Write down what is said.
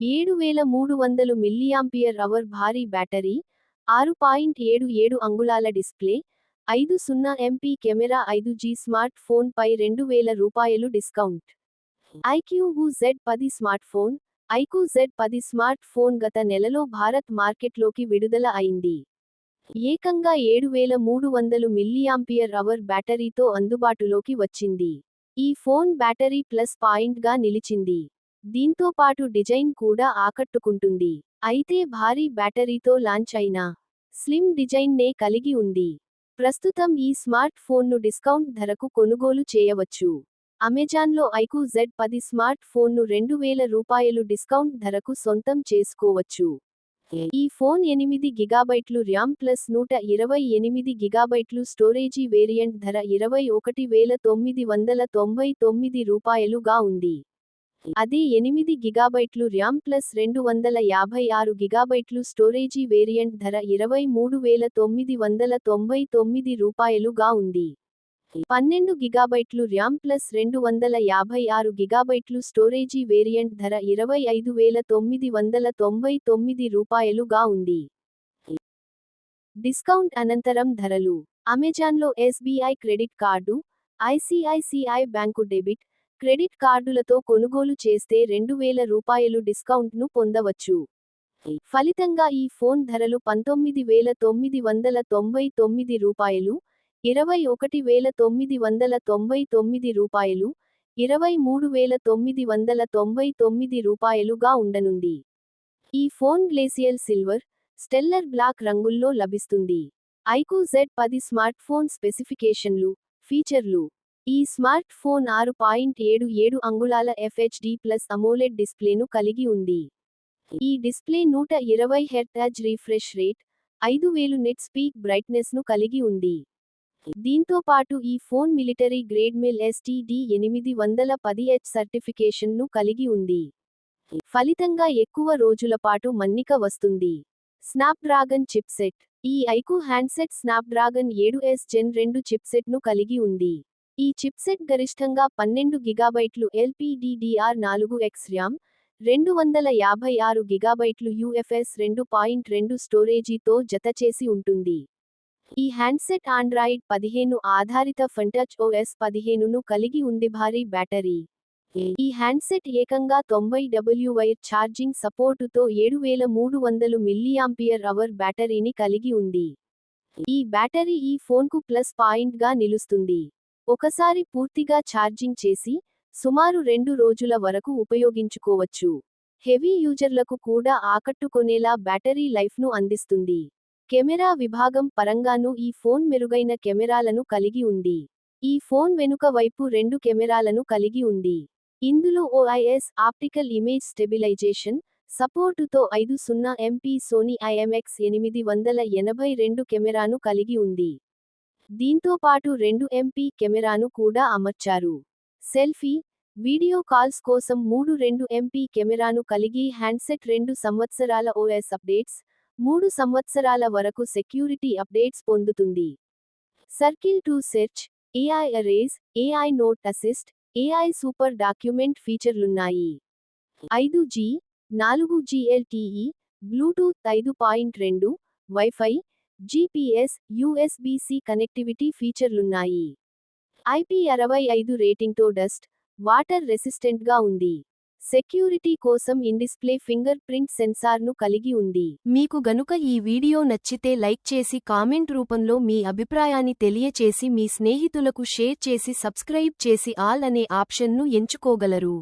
ఏడు వేల మూడు వందలు మిల్లియాంపియర్ అవర్ భారీ బ్యాటరీ ఆరు పాయింట్ ఏడు ఏడు అంగుళాల డిస్ప్లే ఐదు సున్నా ఎంపీ కెమెరా ఐదు జీ స్మార్ట్ ఫోన్ పై రెండు వేల రూపాయలు డిస్కౌంట్. ఐక్యూబు జెడ్ పది స్మార్ట్ ఫోన్ ఐకు జెడ్ పది స్మార్ట్ ఫోన్ గత నెలలో భారత్ మార్కెట్లోకి విడుదల అయింది. ఏకంగా ఏడు వేల మూడు వందలు మిల్లియాంపియర్ అవర్ బ్యాటరీతో అందుబాటులోకి వచ్చింది. ఈ ఫోన్ బ్యాటరీ ప్లస్ పాయింట్గా నిలిచింది. దీంతో పాటు డిజైన్ కూడా ఆకట్టుకుంటుంది. అయితే భారీ బ్యాటరీతో లాంచ్ అయిన స్లిమ్ డిజైన్ నే కలిగి ఉంది. ప్రస్తుతం ఈ స్మార్ట్ ఫోన్ను డిస్కౌంట్ ధరకు కొనుగోలు చేయవచ్చు. అమెజాన్లో ఐకు జెడ్ పది స్మార్ట్ ఫోన్ను రెండు వేల రూపాయలు డిస్కౌంట్ ధరకు సొంతం చేసుకోవచ్చు. ఈ ఫోన్ ఎనిమిది గిగాబైట్లు ర్యామ్ ప్లస్ నూట ఇరవై ఎనిమిది గిగాబైట్లు స్టోరేజీ వేరియంట్ ధర ఇరవై ఒకటి వేల తొమ్మిది వందల తొంభై తొమ్మిది రూపాయలుగా ఉంది. అది ఎనిమిది గిగాబైట్లు ర్యామ్ ప్లస్ రెండు వందల యాభై ఆరు గిగాబైట్లు స్టోరేజీ వేరియంట్ ధర ఇరవై మూడు వేల తొమ్మిది వందల తొంభై తొమ్మిది రూపాయలుగా ఉంది. పన్నెండు గిగాబైట్లు ర్యామ్ ప్లస్ రెండు వందల యాభై ఆరు గిగాబైట్లు స్టోరేజీ వేరియంట్ ధర ఇరవై ఐదు వేల తొమ్మిది వందల తొంభై తొమ్మిది రూపాయలుగా ఉంది. డిస్కౌంట్ అనంతరం ధరలు. అమెజాన్లో SBI credit card ICICI bank debit credit కార్డులతో కొనుగోలు చేస్తే రెండు వేల రూపాయలు డిస్కౌంట్ను పొందవచ్చు. ఫలితంగా ఈ ఫోన్ ధరలు పంతొమ్మిది వేల తొమ్మిది వందల తొంభై తొమ్మిది రూపాయలు ఇరవై ఒకటి వేల తొమ్మిది వందల తొంభై తొమ్మిది రూపాయలు ఇరవై మూడు వేల తొమ్మిది వందల తొంభై తొమ్మిది రూపాయలుగా ఉండనుంది. ఈ phone glacial silver stellar black రంగుల్లో లభిస్తుంది. ఐకూ జెడ్ పది స్మార్ట్ ఫోన్ స్పెసిఫికేషన్లు ఫీచర్లు ఈ స్మార్ట్ ఫోన్ ఆరు పాయింట్ ఏడు ఏడు అంగుళాల ఎఫ్హెచ్డి ప్లస్ అమోలెడ్ డిస్ప్లేను కలిగి ఉంది. ఈ డిస్ప్లే నూట ఇరవై హెర్టాజ్ రీఫ్రెష్ రేట్ ఐదు వేలు నెట్ స్పీక్ బ్రైట్నెస్ను కలిగి ఉంది. దీంతో పాటు ఈ phone military grade MIL STD ఎనిమిది వందల పది హెచ్ సర్టిఫికేషన్ను కలిగి ఉంది. ఫలితంగా ఎక్కువ రోజుల పాటు మన్నిక వస్తుంది. స్నాప్డ్రాగన్ చిప్సెట్ ఈ ఐకు హ్యాండ్సెట్ స్నాప్డ్రాగన్ ఏడు ఎస్ జెన్ రెండు చిప్సెట్ను కలిగి ఉంది. ఈ చిప్సెట్ గరిష్టంగా పన్నెండు గిగాబైట్లు ఎల్పిడిడిఆర్ నాలుగు ఎక్స్ ర్యామ్ రెండు వందల యాభై ఆరు గిగాబైట్లు యుఎఫ్ఎస్ రెండు పాయింట్ రెండు స్టోరేజీతో జతచేసి ఉంటుంది. ఈ హ్యాండ్సెట్ ఆండ్రాయిడ్ పదిహేను ఆధారిత ఫంటచ్ ఓఎస్ పదిహేనును కలిగి ఉంది భారీ బ్యాటరీ. ఈ హ్యాండ్సెట్ ఏకంగా తొంభై డబ్ల్యూ వైర్ ఛార్జింగ్ సపోర్టుతో ఏడు వేల మూడు వందలు మిల్లియాంపియర్ అవర్ బ్యాటరీని కలిగి ఉంది. ఈ బ్యాటరీ ఈ ఫోన్కు ప్లస్ పాయింట్గా నిలుస్తుంది. ఒకసారి పూర్తిగా ఛార్జింగ్ చేసి సుమారు రెండు రోజుల వరకు ఉపయోగించుకోవచ్చు. హెవీ యూజర్లకు కూడా ఆకట్టుకొనేలా బ్యాటరీ లైఫ్ను అందిస్తుంది. కెమెరా విభాగం పరంగానూ ఈ ఫోన్ మెరుగైన కెమెరాలను కలిగి ఉంది. ఈ ఫోన్ వెనుక వైపు రెండు కెమెరాలను కలిగి ఉంది. ఇందులో ఓఐఎస్ ఆప్టికల్ ఇమేజ్ స్టెబిలైజేషన్ సపోర్టుతో ఐదు సున్నా ఎంపీ సోనీ ఐఎంఎక్స్ ఎనిమిది వందల ఎనభై రెండు కెమెరాను కలిగి ఉంది. దీంతో పాటు రెండు ఎంపీ కెమెరాను కూడా అమర్చారు. సెల్ఫీ వీడియో కాల్స్ కోసం మూడు రెండు ఎంపీ కెమెరాను కలిగి హ్యాండ్సెట్ రెండు సంవత్సరాల ఓఎస్ అప్డేట్స్ మూడు సంవత్సరాల వరకు సెక్యూరిటీ అప్డేట్స్ పొందుతుంది. Circle to search AI erase AI note assist AI super document ఫీచర్లున్నాయి. ఐదు జీ నాలుగు జిఎల్టీఈ బ్లూటూత్ ఐదు పాయింట్ రెండు wifi GPS USB C connectivity ఫీచర్లున్నాయి IP అరవై ఐదు రేటింగ్తో డస్ట్ వాటర్ రెసిస్టెంట్గా ఉంది. సెక్యూరిటీ కోసం ఇన్డిస్ప్లే ఫింగర్ ప్రింట్ సెన్సార్ను కలిగి ఉంది. మీకు గనుక ఈ వీడియో నచ్చితే లైక్ చేసి కామెంట్ రూపంలో మీ అభిప్రాయాన్ని తెలియచేసి మీ స్నేహితులకు షేర్ చేసి సబ్స్క్రైబ్ చేసి ఆల్ అనే ఆప్షన్ను ఎంచుకోగలరు.